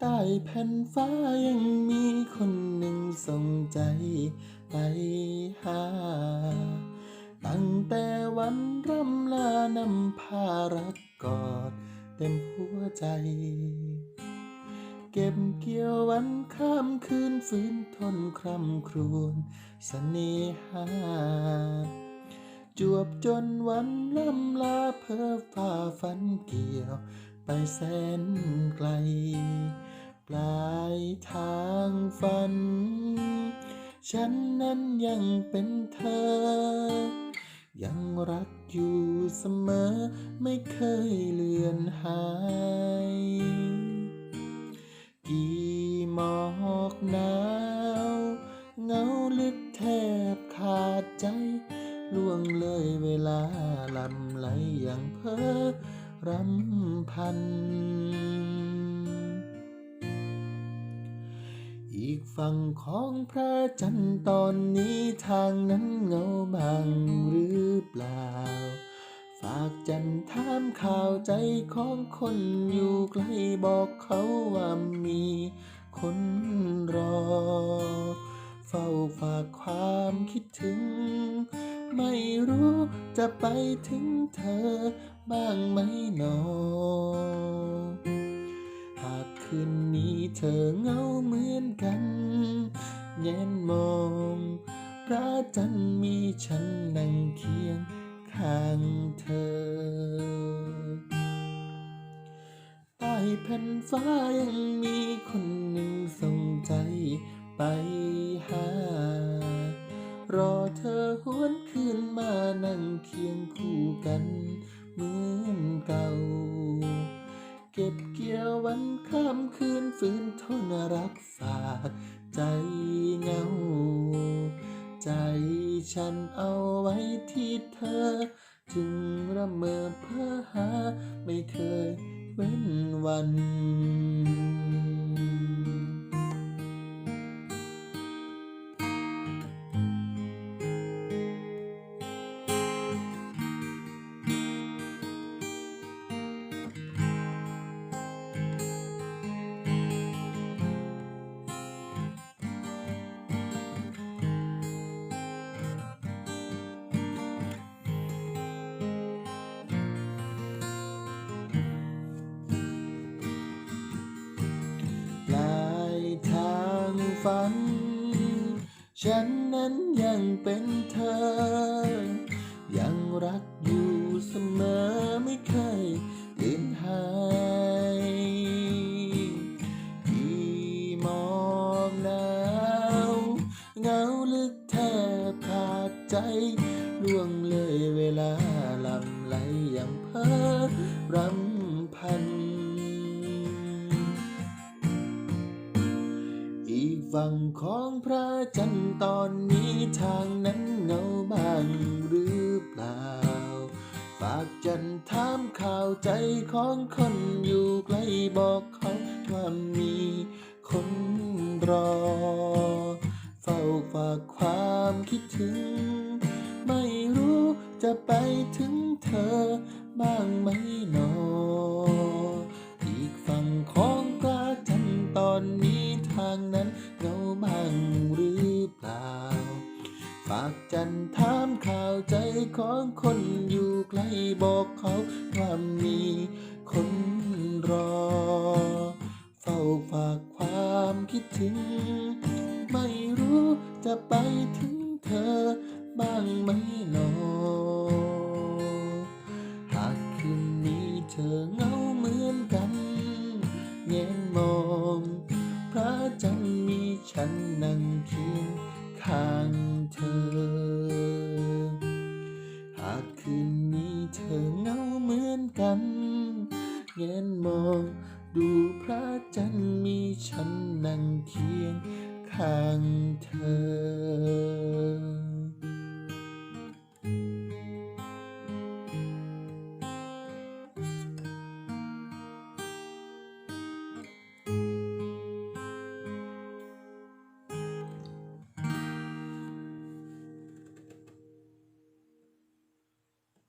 ใต้แผ่นฟ้ายังมีคนหนึ่งส่งใจไปหา ตั้งแต่วันร่ำลานำพารักกอดเต็มหัวใจ เก็บเกี่ยววันข้ามคืนฟื้นทนคร่ำครวญเสน่หา จวบจนวันล่ำลาเพ้อฝ่าฝันเกี่ยว ไปแสนไกล ปลายทางฝัน ฉันนั้นยังเป็นเธอ ยังรักอยู่เสมอไม่เคยเลือนหาย กี่หมอกหนาวเงาลึกแทบขาดใจล่วงเลยเวลาลำไหลอย่างเพ้อ รำพัน อีกฝั่งของพระจันทร์ตอนนี้ทางนั้นเงาบางหรือเปล่า ฝากจันทร์ถามข่าวใจของคนอยู่ใกล้บอกเขาว่ามีคนรอ เฝ้าฝากความคิดถึง ไม่รู้จะไปถึง เธอบ้างไหมหนอ หากคืนนี้เธอเงาเหมือนกันแงนมองพระจันทร์มีฉันนั่งเคียงข้างเธอ ใต้แผ่นฟ้ายังมีคนหนึ่งส่งใจไปหา หวนคืนมานั่งเคียงคู่กันเหมือนเก่า เก็บเกี่ยววันข้ามคืนฟื้นทนรักฝากใจเงา ใจฉันเอาไว้ที่เธอจึงระเมอเพ้อหาไม่เคยเว้นวัน ฝัน ฉันนั้นยังเป็นเธอ ยังรักอยู่เสมอไม่เคยเลือนหายที่มองหนาวเหงาลึกแทบขาดใจล่วงเลยเวลาลำไหลอย่างเพ้อรำพัน ฝั่งของพระจันทร์ตอนนี้ทางนั้นเงาบางหรือเปล่า ฝากจันทร์ถามข่าวใจของคนอยู่ใกล้บอกเขาว่ามีคนรอ เฝ้าฝากความคิดถึง ไม่รู้จะไปถึงเธอบ้างไหมหนอ อีกฝั่งของพระจันทร์ตอนนี้ทางนั้น เงางหรือเปล่า ฝากจันทร์ถามข่าวใจของคนอยู่ใกลบอกเขาว่ามีคนรอ เฝ้าฝากความคิดถึง ไม่รู้จะไปถึงเธอบ้างไหมหนอหากคืนนี้เธอเหงาเหมือนกันแงนมองพระจันทร์ ฉันนั่งเคียงข้างเธอ หากคืนนี้เธอเงาเหมือนกันเงนมองดูพระจันทร์มีฉันนั่งเคียงข้างเธอ